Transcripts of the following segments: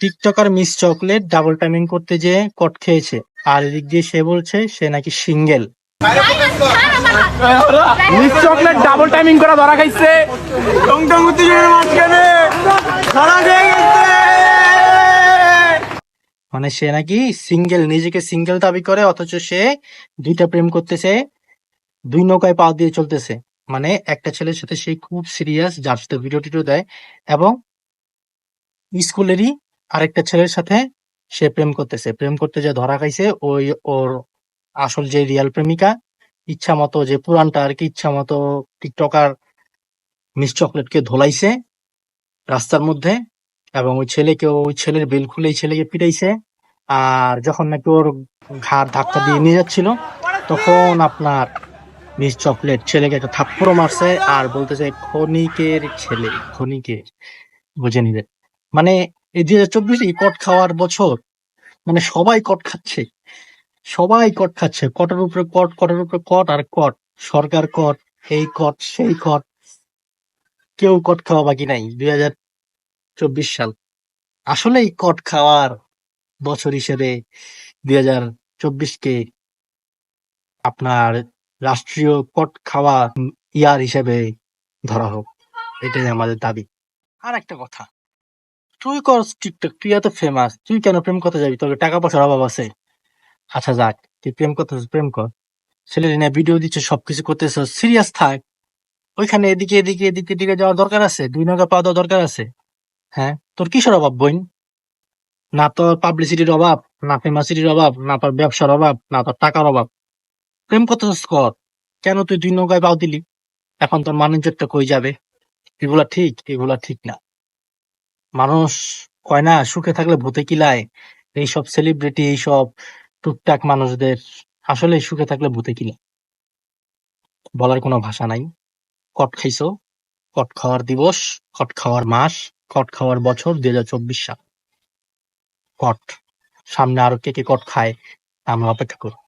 TikToker miss chocolate double timing করতে যেয়ে কট খেয়েছে। আর এদিক দিয়ে সে বলছে সে নাকি single. Miss chocolate double timing করা ধরা খাইছে। মানে সে নাকি সিঙ্গেল নিজেকে সিঙ্গেল দাবি করে অথচ সে দুইটা প্রেম করতেছে দুই নৌকায় পা দিয়ে চলতেছে। মানে একটা ছেলের সাথে সে খুব সিরিয়াস যার সাথে ভিডিও টিডিও দেয় এবং স্কুলেরই আরেকটা ছেলের সাথে সে প্রেম করতেছে। প্রেম করতে যে ধরা খাইছে, ওই ওর আসল যে রিয়াল প্রেমিকা, ইচ্ছা মতো যে পুরানটা আর কি, ইচ্ছা মতো টিকটকার মিস চকলেটকে ধোলাইছে রাস্তার মধ্যে এবং ওই ছেলেকে ওই ছেলের বেল খুলে ছেলেকে পিটাইছে। আর যখন নাকি ওর ঘাড় ধাক্কা দিয়ে নিয়ে যাচ্ছিল, তখন আপনার মিস চকলেট ছেলেকে একটা থাপ্পড় মারছে আর বলতেছে, খনিকের ছেলে ক্ষণিকের বুঝে নিবে মানে এই দুই হাজার চব্বিশ কট খাওয়ার বছর মানে সবাই কট খাচ্ছে। সবাই কট খাচ্ছে। কটের উপরে কট, কটের উপরে কট, আর কট। সরকার কট, এই কট, সেই কট। কেউ কট খাওয়া বাকি নাই, দুই হাজার চব্বিশ সাল। আসলেই কট খাওয়ার বছর হিসেবে দুই হাজার চব্বিশকে আপনার রাষ্ট্রীয় কট খাওয়া ইয়ার হিসেবে ধরা হোক। এটাই আমাদের দাবি। আর একটা কথা তুই কর টিকটক, তুই এত ফেমাস তুই কেন প্রেম করতে যাবি? তোর টাকা পয়সার অভাব আছে। আচ্ছা যাক, তুই প্রেম করতে প্রেম কর। ছেলে নিয়ে ভিডিও দিচ্ছে, সবকিছু করতেছ সিরিয়াস থাক। ওইখানে এদিকে এদিকে এদিকে এদিকে যাওয়ার দরকার আছে? দুই নৌকা পাওয়া দেওয়ার দরকার আছে? হ্যাঁ? তোর কিসের অভাব বইন না তোর পাবলিসিটির অভাব, না ফেমাসিটির অভাব, না তোর ব্যবসার অভাব, না তোর টাকার অভাব। প্রেম করতেছিস কর। কেন তুই দুই নৌকায় পাও দিলি? এখন তোর মানুষটা কই যাবে? এগুলা ঠিক এগুলা ঠিক না। মানুষ কয় না, সুখে থাকলে ভূতে কিলায়। এইসব সেলিব্রিটি এইসব টুকটাক মানুষদের আসলে সুখে থাকলে ভূতে কিলায়। বলার কোনো ভাষা নাই। কট খাইছো, কট খাওয়ার দিবস, কট খাওয়ার মাস, কট খাওয়ার বছর দুই হাজার চব্বিশ সাল। কট, সামনে আরও কে কে কট খায়, তা আমরা অপেক্ষা করব।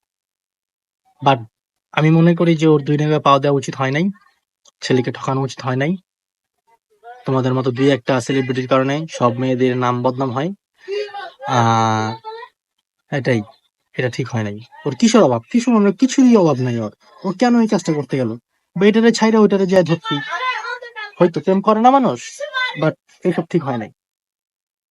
বাট আমি মনে করি যে ওর দুই টাকা পাওয়া দেওয়া উচিত হয় নাই, ছেলেকে ঠকানো উচিত হয় নাই। তোমাদের মতো দুই একটা সেলিব্রিটির কারণে সব মেয়েদের নাম বদনাম হয়। আহ, এটাই, এটা ঠিক হয় নাই। ওর কিসের অভাব? কিশোর মনে কিছুরই অভাব নাই ওর। ও কেন এই কাজটা করতে গেল? এটারে ছাইরা ওইটারে যায় ধরতি হয়তো প্রেম করে না মানুষ বাট এসব ঠিক হয় নাই।